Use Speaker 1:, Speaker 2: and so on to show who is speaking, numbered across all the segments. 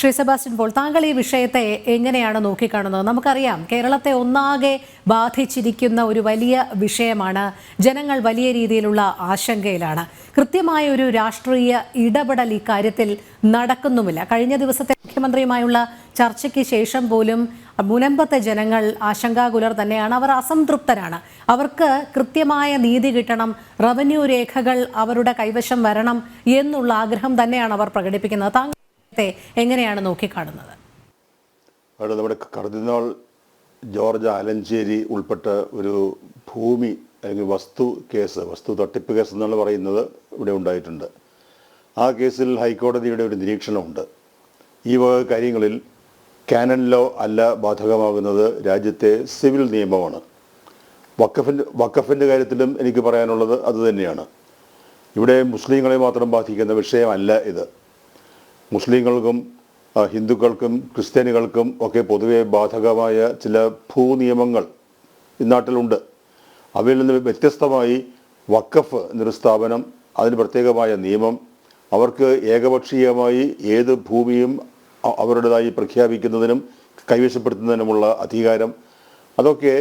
Speaker 1: Shri Sebastian Paul താങ്കൾ ഈ വിഷയത്തെ എങ്ങനെയാണ് നോക്കിക്കാണുന്നത്? നമുക്കറിയാം കേരളത്തെ ഒന്നാകെ ബാധിച്ചിരിക്കുന്ന ഒരു വലിയ വിഷയമാണ് ജനങ്ങൾ വലിയ രീതിയിലുള്ള ആശങ്കയിലാണ്. കൃത്യമായ ഒരു രാഷ്ട്രീയ ഇടപെടൽ ഇക്കാര്യത്തിൽ നടക്കുന്നുമില്ല. കഴിഞ്ഞ ദിവസത്തെ മുഖ്യമന്ത്രിയുമായുള്ള ചർച്ചയ്ക്ക് ശേഷം പോലും മുനമ്പത്തെ ജനങ്ങൾ ആശങ്കാകുലർ തന്നെയാണ്. അവർ അസംതൃപ്തരാണ്. അവർക്ക് കൃത്യമായ നീതി കിട്ടണം റവന്യൂ രേഖകൾ അവരുടെ കൈവശം വരണം എന്നുള്ള ആഗ്രഹം തന്നെയാണ് അവർ പ്രകടിപ്പിക്കുന്നത്. താങ്കൾ എങ്ങനെയാണ് നോക്കിക്കാണുന്നത്?
Speaker 2: അവിടെ നമ്മുടെ കർദിനാൾ ജോർജ് ആലഞ്ചേരി ഉൾപ്പെട്ട ഒരു ഭൂമി അല്ലെങ്കിൽ വസ്തു കേസ് വസ്തു തട്ടിപ്പ് കേസ് എന്നാണ് പറയുന്നത് ഇവിടെ ഉണ്ടായിട്ടുണ്ട്. ആ കേസിൽ ഹൈക്കോടതിയുടെ ഒരു നിരീക്ഷണമുണ്ട്. ഈ വക കാര്യങ്ങളിൽ കാനൻ ലോ അല്ല ബാധകമാകുന്നത് രാജ്യത്തെ സിവിൽ നിയമമാണ്. വക്കഫിന്റെ വക്കഫിന്റെ കാര്യത്തിലും എനിക്ക് പറയാനുള്ളത് അതുതന്നെയാണ് ഇവിടെ മുസ്ലിങ്ങളെ മാത്രം ബാധിക്കുന്ന വിഷയമല്ല ഇത്. മുസ്ലിങ്ങൾക്കും ഹിന്ദുക്കൾക്കും ക്രിസ്ത്യാനികൾക്കും ഒക്കെ പൊതുവെ ബാധകമായ ചില ഭൂനിയമങ്ങൾ ഇന്നാട്ടിലുണ്ട് അവയിൽ നിന്ന് വ്യത്യസ്തമായി വക്കഫ് എന്നൊരു സ്ഥാപനം അതിന് പ്രത്യേകമായ നിയമം അവർക്ക് ഏകപക്ഷീയമായി ഏത് ഭൂമിയും അവരുടേതായി പ്രഖ്യാപിക്കുന്നതിനും കൈവശപ്പെടുത്തുന്നതിനുമുള്ള അധികാരം. അതൊക്കെ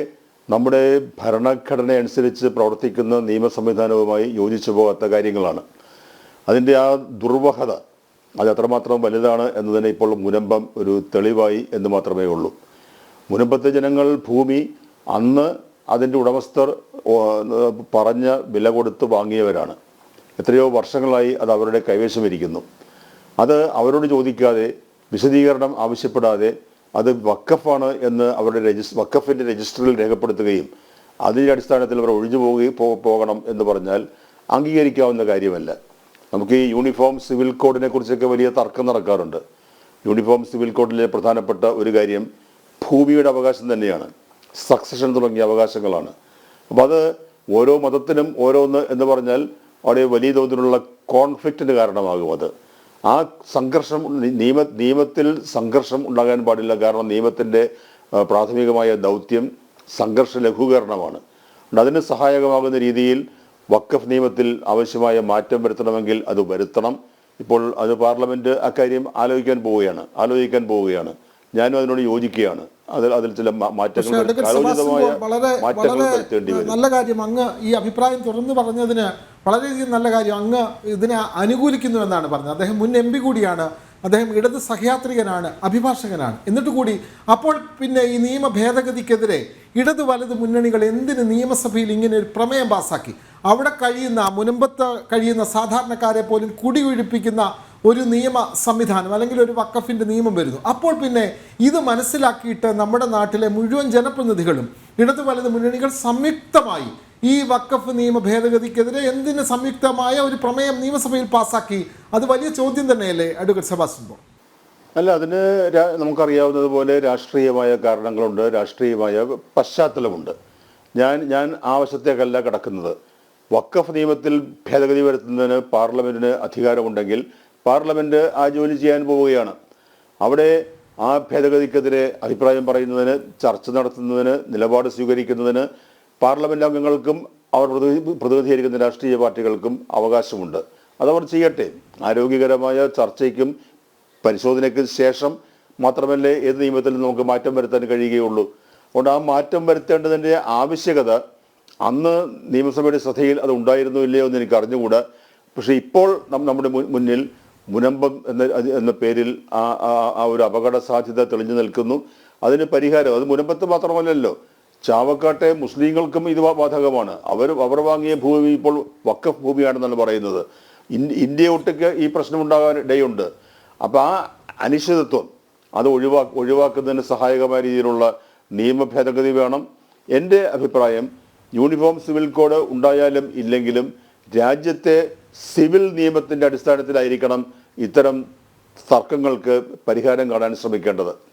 Speaker 2: നമ്മുടെ ഭരണഘടന അനുസരിച്ച് പ്രവർത്തിക്കുന്ന നിയമ സംവിധാനവുമായി യോജിച്ചു പോകാത്ത കാര്യങ്ങളാണ്. അതിന്റെ ആ ദുർവഹത അത് അത്രമാത്രം വലുതാണ് എന്നതിന് ഇപ്പോൾ മുനമ്പം ഒരു തെളിവായി എന്ന് മാത്രമേ ഉള്ളൂ. മുനമ്പത്തെ ജനങ്ങൾ ഭൂമി അന്ന് അതിന്റെ ഉടമസ്ഥർ പറഞ്ഞ് വില കൊടുത്ത് വാങ്ങിയവരാണ്. എത്രയോ വർഷങ്ങളായി അത് അവരുടെ കൈവശം ഇരിക്കുന്നു. അത് അവരോട് ചോദിക്കാതെ വിശദീകരണം ആവശ്യപ്പെടാതെ അത് വക്കഫാണ് എന്ന് അവരുടെ രജിസ് വക്കഫിന്റെ രജിസ്റ്ററിൽ രേഖപ്പെടുത്തുകയും അതിന്റെ അടിസ്ഥാനത്തിൽ അവർ ഒഴിഞ്ഞു പോകണം എന്ന് പറഞ്ഞാൽ അംഗീകരിക്കാവുന്ന കാര്യമല്ല. നമുക്ക് ഈ യൂണിഫോം സിവിൽ കോഡിനെ കുറിച്ചൊക്കെ വലിയ തർക്കം നടക്കാറുണ്ട്. യൂണിഫോം സിവിൽ കോഡിലെ പ്രധാനപ്പെട്ട ഒരു കാര്യം ഭൂമിയുടെ അവകാശം തന്നെയാണ്. സക്സഷൻ തുടങ്ങിയ അവകാശങ്ങളാണ്. അപ്പോൾ അത് ഓരോ മതത്തിനും ഓരോന്ന് എന്ന് പറഞ്ഞാൽ അവിടെ വലിയ തോതിലുള്ള കോൺഫ്ലിക്റ്റിന് കാരണമാകും അത്. ആ സംഘർഷം നിയമ നിയമത്തിൽ സംഘർഷം ഉണ്ടാകാൻ പാടില്ല. കാരണം നിയമത്തിന്റെ പ്രാഥമികമായ ദൗത്യം സംഘർഷ ലഘൂകരണമാണ്. അതിന് സഹായകമാകുന്ന രീതിയിൽ വക്കഫ് നിയമത്തിൽ ആവശ്യമായ മാറ്റം വരുത്തണമെങ്കിൽ അത് വരുത്തണം. ഇപ്പോൾ അത് പാർലമെന്റ് അക്കാര്യം ആലോചിക്കാൻ പോവുകയാണ്. ആലോചിക്കാൻ പോവുകയാണ്. ഞാനും അതിനോട് യോജിക്കുകയാണ്. അതിൽ അതിൽ ചില മാറ്റങ്ങൾ
Speaker 3: വളരെ വളരെ നല്ല കാര്യം. അങ്ങ് ഈ അഭിപ്രായം തുറന്നു പറഞ്ഞതിന് വളരെയധികം നല്ല കാര്യം. അങ്ങ് ഇതിനെ അനുകൂലിക്കുന്നു എന്നാണ് പറഞ്ഞത്. അദ്ദേഹം മുൻ എം പി കൂടിയാണ്. അദ്ദേഹം ഇടത് സഹയാത്രികനാണ് അഭിഭാഷകനാണ്. എന്നിട്ട് കൂടി അപ്പോൾ പിന്നെ ഈ നിയമ ഭേദഗതിക്കെതിരെ ഇടത് വലത് മുന്നണികൾ എന്തിന് നിയമസഭയിൽ ഇങ്ങനെ ഒരു പ്രമേയം പാസാക്കി? അവിടെ കഴിയുന്ന മുനമ്പത്ത് കഴിയുന്ന സാധാരണക്കാരെ പോലും കുടിയൊഴിപ്പിക്കുന്ന ഒരു നിയമ സംവിധാനം അല്ലെങ്കിൽ ഒരു വക്കഫിന്റെ നിയമം വരുന്നു. അപ്പോൾ പിന്നെ ഇത് മനസ്സിലാക്കിയിട്ട് നമ്മുടെ നാട്ടിലെ മുഴുവൻ ജനപ്രതിനിധികളും ഇടതു വലത് മുന്നണികൾ സംയുക്തമായി ഈ വക്കഫ് നിയമ ഭേദഗതിക്കെതിരെ എന്തിന് സംയുക്തമായ ഒരു പ്രമേയം നിയമസഭയിൽ പാസാക്കി? അത് വലിയ ചോദ്യം തന്നെയല്ലേ അഡ്വക്കേറ്റ് പോൾ
Speaker 2: അല്ല അതിന് നമുക്കറിയാവുന്നതുപോലെ രാഷ്ട്രീയമായ കാരണങ്ങളുണ്ട് രാഷ്ട്രീയമായ പശ്ചാത്തലമുണ്ട്. ഞാൻ ഞാൻ ആ വശത്തേക്കല്ല കിടക്കുന്നത്. വക്കഫ് നിയമത്തിൽ ഭേദഗതി വരുത്തുന്നതിന് പാർലമെന്റിന് അധികാരമുണ്ടെങ്കിൽ പാർലമെന്റ് ആ ജോലി ചെയ്യാൻ പോവുകയാണ്. അവിടെ ആ ഭേദഗതിക്കെതിരെ അഭിപ്രായം പറയുന്നതിന് ചർച്ച നടത്തുന്നതിന് നിലപാട് സ്വീകരിക്കുന്നതിന് പാർലമെന്റ് അംഗങ്ങൾക്കും അവർ പ്രതി- പ്രതിനിധീകരിക്കുന്ന രാഷ്ട്രീയ പാർട്ടികൾക്കും അവകാശമുണ്ട്. അതവർ ചെയ്യട്ടെ. ആരോഗ്യകരമായ ചർച്ചയ്ക്കും പരിശോധനയ്ക്കും ശേഷം മാത്രമല്ലേ ഏത് നിയമത്തിൽ നമുക്ക് മാറ്റം വരുത്താൻ കഴിയുകയുള്ളൂ. അതുകൊണ്ട് ആ മാറ്റം വരുത്തേണ്ടതിന്റെ ആവശ്യകത അന്ന് നിയമസഭയുടെ ശ്രദ്ധയിൽ അത് ഉണ്ടായിരുന്നു ഇല്ലയോ എന്ന് എനിക്ക് അറിഞ്ഞുകൂടാ. പക്ഷേ ഇപ്പോൾ നമ്മുടെ മുന്നിൽ മുനമ്പം എന്ന എന്ന പേരിൽ ആ ഒരു അപകട സാധ്യത തെളിഞ്ഞു നിൽക്കുന്നു. അതിന് പരിഹാരം അത് മുനമ്പത്ത് മാത്രമല്ലല്ലോ. ചാവക്കാട്ടെ മുസ്ലിങ്ങൾക്കും ഇത് ബാധകമാണ് അവർ അവർ വാങ്ങിയ ഭൂമി ഇപ്പോൾ വക്കഫ് ഭൂമിയാണെന്നാണ് പറയുന്നത്. ഇന്ത്യ ഒട്ടുക്ക് ഈ പ്രശ്നം ഉണ്ടാകാൻ ഇടയുണ്ട്. അപ്പോൾ ആ അനിശ്ചിതത്വം അത് ഒഴിവാ ഒഴിവാക്കുന്നതിന് സഹായകമായ രീതിയിലുള്ള നിയമ ഭേദഗതി വേണം. എന്റെ അഭിപ്രായം യൂണിഫോം സിവിൽ കോഡ് ഉണ്ടായാലും ഇല്ലെങ്കിലും രാജ്യത്തെ സിവിൽ നിയമത്തിന്റെ അടിസ്ഥാനത്തിലായിരിക്കണം ഇത്തരം തർക്കങ്ങൾക്ക് പരിഹാരം കാണാൻ ശ്രമിക്കേണ്ടത്.